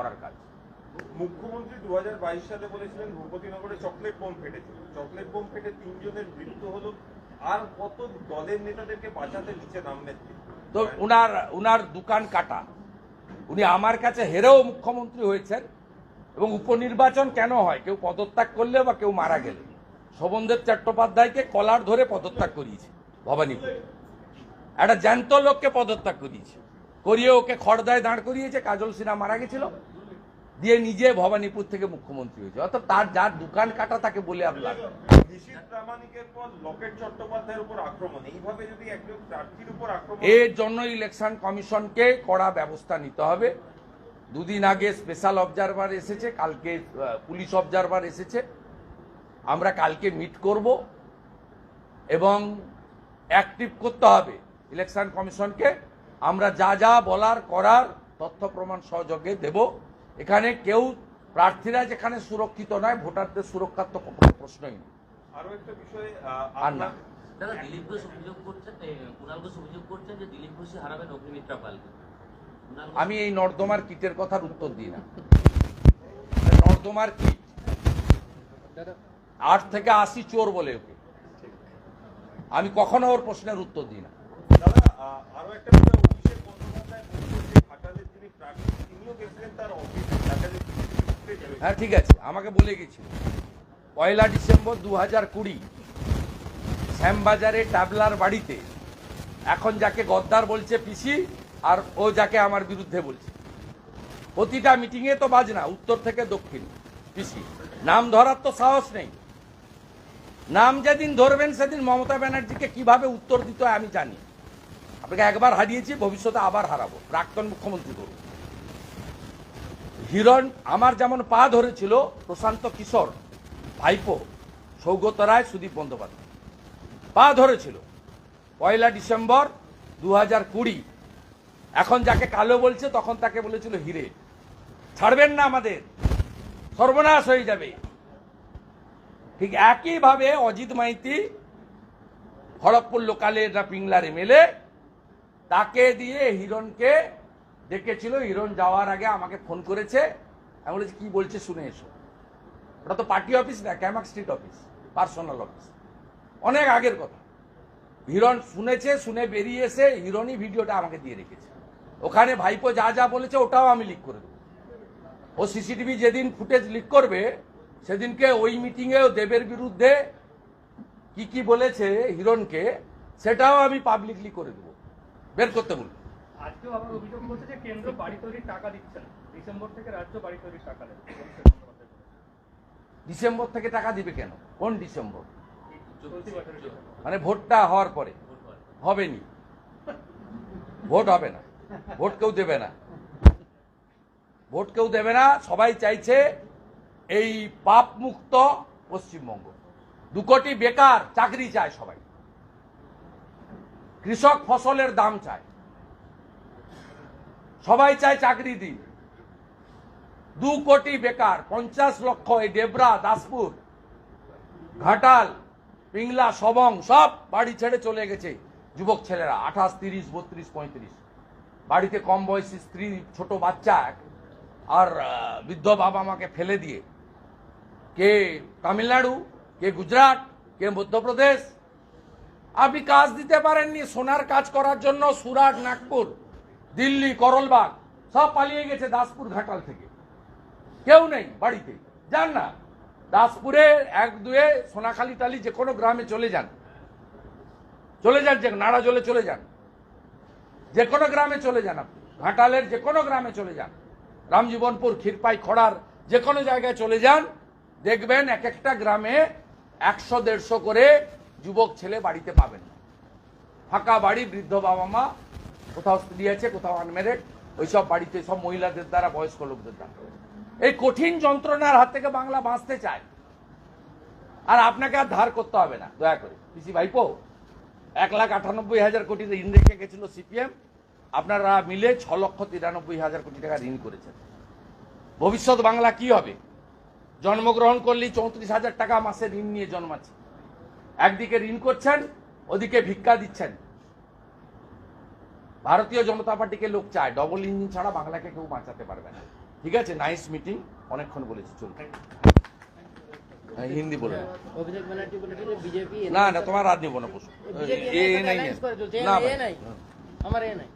করার কাজ। মুখ্যমন্ত্রী দু সালে বলেছিলেন ভূপতিনগরে চকলেট বোম ফেটেছিল চকলেট বোম ফেটে তিনজনের মৃত্যু হলো। আর কত দলের নেতাদেরকে বাঁচাতে নিচে নামবেন তিনি? তো উনার উনার দোকান কাটা। উনি আমার কাছে হেরেও মুখ্যমন্ত্রী হয়েছেন এবং উপনির্বাচন কেন হয়? কেউ পদত্যাগ করলে বা কেউ মারা গেলে। শোভনদেব চট্টোপাধ্যায়কে কলার ধরে পদত্যাগ করিয়েছে ভবানীপুরে। একটা জ্যান্ত লোককে পদত্যাগ করিয়েছে। করিয়ে ওকে খড়দায় দাঁড় করিয়েছে কাজল সিনহা মারা গেছিল। দিয়ে নিজে ভবানীপুর থেকে মুখ্যমন্ত্রী হয়েছে। অর্থাৎ তার যার দোকান কাটা তাকে বলে আপনার এর জন্য ইলেকশন কমিশনকে কড়া ব্যবস্থা নিতে হবে। দুদিন আগে স্পেশাল অবজারভার এসেছে কালকে পুলিশ অবজারভার এসেছে। আমরা কালকে মিট করব এবং অ্যাক্টিভ করতে হবে। ইলেকশন কমিশনকে আমরা যা যা বলার করার তথ্য প্রমাণ সহযোগে দেব। এখানে কেউ প্রার্থীরা যেখানে সুরক্ষিত নয় ভোটারদের সুরক্ষার তো কোনো প্রশ্নই নেই। আরও একটা বিষয়ে আর না। দাদা দিলীপ ঘোষ অভিযোগ করছেন কুণাল ঘোষ অভিযোগ করছেন যে দিলীপ ঘোষই হারাবেন অগ্নিমিত্রা পালকে। আমি এই নর্দমার কিটের কথার উত্তর দিই না। নর্দমার কিট। আট থেকে আশি চোর বলে ওকে। আমি কখনো ওর প্রশ্নের উত্তর দিই না। দাদা আরও একটা বিষয় অভিষেক বন্দ্যোপাধ্যায় বলছেন যে ঘাটালের যিনি প্রার্থী তিনিও গেছিলেন তার অফিসে ঘাটালের তিনি ঘুরতে গেলেন। হ্যাঁ ঠিক আছে, আমাকে বলে গেছিল পয়লা ডিসেম্বর দু হাজার কুড়ি, শ্যামবাজারে ট্যাবলার বাড়িতে এখন যাকে গদ্দার বলছে পিসি, আর ও যাকে আমার বিরুদ্ধে বলছে। প্রতিটা মিটিংয়ে তো বাজনা, উত্তর থেকে দক্ষিণ। পিসি, নাম ধরার তো সাহস নেই। নাম যেদিন ধরবেন, সেদিন মমতা ব্যানার্জিকে কীভাবে উত্তর দিতে আমি জানি। আপনাকে একবার হারিয়েছি, ভবিষ্যতে আবার হারাবো। প্রাক্তন মুখ্যমন্ত্রী করুন হিরণ আমার যেমন পা ধরেছিল, প্রশান্ত কিশোর, ভাইপো, সৌগত রায়, সুদীপ বন্দ্যোপাধ্যায়। পা ধরেছিল। পয়লা ডিসেম্বর দু হাজার কুড়ি। এখন যাকে কালো বলছে, তখন তাকে বলেছিল হিরে। ছাড়বেন না আমাদের। সর্বনাশ হয়ে যাবে। ঠিক একইভাবে অজিত মাইতি খড়গপুর লোকালের না পিংলার এমএলএ, তাকে দিয়ে হিরণকে ডেকেছিল হিরণ যাওয়ার আগে আমাকে ফোন করেছে। আমি বলেছি, কি বলছে শুনে এসো। ওটা তো পার্টি অফিস না, Camac Street office, personal office. অনেক আগের কথা। হিরণ শুনেছে, শুনে বেরিয়ে এসে হিরণই ভিডিওটা আমাকে দিয়ে রেখেছে। ওখানে ভাইপো যা যা বলেছে, ওটাও আমি লিক করে দেবো। ও সিসিটিভি যেদিন ফুটেজ লিক করবে, সেদিনকে ওই মিটিংয়েও দেবের বিরুদ্ধে কি কি বলেছে হিরণকে, সেটাও আমি পাবলিকলি করে দেবো। বের করতে বলব। আজকেও আবার অভিযোগ করছে যে কেন্দ্র বাড়ি তৈরির টাকা দিচ্ছে না। ডিসেম্বর থেকে রাজ্য বাড়ি তৈরির টাকা দেবে। ডিসেম্বর থেকে টাকা দিবে কেন? কোন ডিসেম্বর। মানে ভোটটা হওয়ার পরে। হবেনি। ভোট হবে না। ভোট কেউ দেবে না। ভোট কেউ দেবে না। সবাই চাইছে এই পাপ মুক্ত পশ্চিমবঙ্গ। দু কোটি বেকার চাকরি চায় সবাই। কৃষক ফসলের দাম চায়। সবাই চায় চাকরি দিন। দু কোটি বেকার, পঞ্চাশ লক্ষ এই ডেবরা দাসপুর, ঘাটাল, পিংলা, সবং, সব বাড়ি ছেড়ে চলে গেছে যুবক ছেলেরা, আঠাশ, তিরিশ, বত্রিশ, পঁয়ত্রিশ। বাড়িতে কম বয়সী স্ত্রী, ছোট বাচ্চা, আর বৃদ্ধ বাবা মাকে ফেলে দিয়ে। কে তামিলনাড়ু, কে গুজরাট, কে মধ্যপ্রদেশ। আপনি কাজ দিতে পারেননি, সোনার কাজ করার জন্য সুরাট, নাগপুর। দিল্লি, করলবাগ, সব পালিয়ে গেছে দাসপুর ঘাটাল থেকে। কেউ নেই বাড়িতে। যান না। দাসপুরে এক দুয়ে সোনাখালী টালি যে কোনো গ্রামে চলে যান। চলে যান যে নাড়া জলে চলে যান। যে কোনো গ্রামে চলে যান আপনি। ঘাটালের যে কোনো গ্রামে চলে যান। রামজীবনপুর, ক্ষীরপাই, খড়ার যে কোনো জায়গায় চলে যান। দেখবেন এক একটা গ্রামে একশো, দেড়শো করে যুবক ছেলে বাড়িতে পাবেন। ফাঁকা বাড়ি, বৃদ্ধ বাবা মা কোথাও স্ত্রী আছে, কোথাও আনমেরেড ওইসব বাড়িতে সব মহিলাদের দ্বারা, বয়স্ক লোকদের দ্বারা। এই কঠিন যন্ত্রণার হাত থেকে বাংলা বাঁচতে চায়। আর আপনাকে আর ধার করতে হবে না, দয়া করে। পিসি ভাইপো, এক লাখ আটানব্বই হাজার কোটি ঋণ রেখে গেছিল সিপিএম। আপনারা মিলে ছ লক্ষ তিরানব্বই হাজার কোটি টাকা ঋণ করেছেন। ভবিষ্যৎ বাংলা কি হবে? জন্মগ্রহণ করলেই চৌত্রিশ হাজার টাকা মাসে ঋণ নিয়ে জন্মাচ্ছে। একদিকে ঋণ করছেন, ওদিকে ভিক্ষা দিচ্ছেন। ভারতীয় জনতা পার্টিকে লোক চায় ডবল ইঞ্জিন ছাড়া বাংলাকে কেউ বাঁচাতে পারবে না। ঠিক আছে? নাইস মিটিং অনেকক্ষণ বলেছি চলুন। হ্যাঁ, হিন্দি বলে না না তোমার রাত নিব না এ নাই না। আমার এ নাই